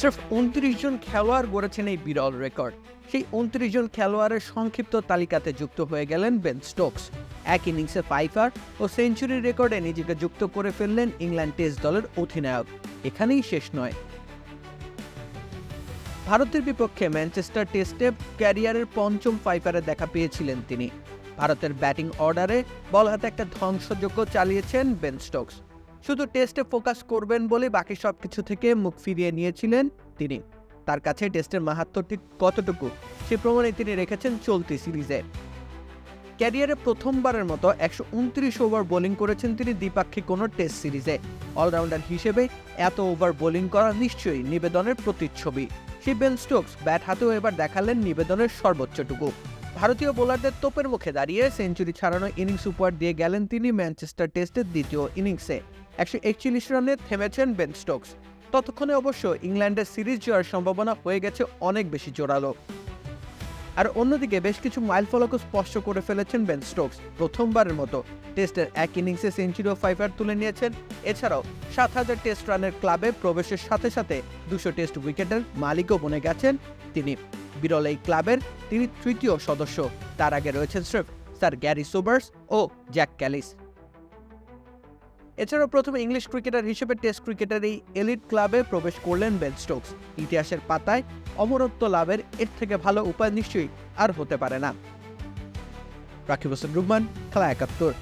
সির্ফ উনত্রিশ জন খেলোয়াড় গড়েছেন এই বিরল রেকর্ড। সেই উনত্রিশ জন খেলোয়াড়ের সংক্ষিপ্ত তালিকাতে যুক্ত হয়ে গেলেন বেন স্টোকস। এক ইনিংসে ফাইফার ও সেঞ্চুরি রেকর্ডে নিজেকে যুক্ত করে ফেললেন ইংল্যান্ড টেস্ট দলের অধিনায়ক। এখানেই শেষ নয়। ভারতের বিপক্ষে ম্যানচেস্টার টেস্টে ক্যারিয়ারের পঞ্চম ফাইফারে দেখা পেয়েছিলেন তিনি। ভারতের ব্যাটিং অর্ডারে বল হাতে একটা ধ্বংসযজ্ঞ চালিয়েছেন বেন স্টোকস। শুধু টেস্টে ফোকাস করবেন বলে বাকি সব কিছু থেকে মুখ ফিরিয়ে নিয়েছিলেন তিনি। তার কাছে টেস্টের মাহাত্ম ঠিক কতটুকু সে প্রমাণে তিনি রেখেছেন চলতি সিরিজে ক্যারিয়ারে প্রথমবারের মতো একশো উনত্রিশ ওভার বোলিং করেছেন তিনি দ্বিপাক্ষিক কোনো টেস্ট সিরিজে অলরাউন্ডার হিসেবে এত ওভার বোলিং করা নিশ্চয়ই নিবেদনের প্রতিচ্ছবি। সেই বেন স্টোকস ব্যাট হাতেও এবার দেখালেন নিবেদনের সর্বোচ্চটুকু। ভারতীয় বোলারদের তোপের মুখে দাঁড়িয়ে সেঞ্চুরি ছাড়ানো ইনিংস উপহার দিয়ে গেলেন তিনি ম্যানচেস্টার টেস্টের দ্বিতীয় ইনিংসে। একশো একচল্লিশ রানে থেমেছেন বেন স্টোকস। ততক্ষণে অবশ্য ইংল্যান্ডের সিরিজ জয়ের সম্ভাবনা হয়ে গেছে অনেক বেশি জোরালো। আর অন্যদিকে বেশ কিছু মাইল ফলকও স্পষ্ট করে ফেলেছেন বেন স্টোকস, প্রথমবারের মতো। টেস্টের এক ইনিংসে সেঞ্চুরি ও ফাইভার তুলে নিয়েছেন। এছাড়াও সাত হাজার টেস্ট রানের ক্লাবে প্রবেশের সাথে সাথে দুশো টেস্ট উইকেটের মালিকও বনে গেছেন তিনি। বিরল এই ক্লাবের তিনি তৃতীয় সদস্য। তার আগে রয়েছেন স্রেফ স্যার গ্যারি সোবার্স ও জ্যাক ক্যালিস। এছাড়াও প্রথমে ইংলিশ ক্রিকেটার হিসেবে টেস্ট ক্রিকেটের এই এলিট ক্লাবে প্রবেশ করলেন বেন স্টোকস। ইতিহাসের পাতায় অমরত্ব লাভের এর থেকে ভালো উপায় নিশ্চয়ই আর হতে পারে না। রাকিব হোসেন রুহমান খেলা একাত্তর।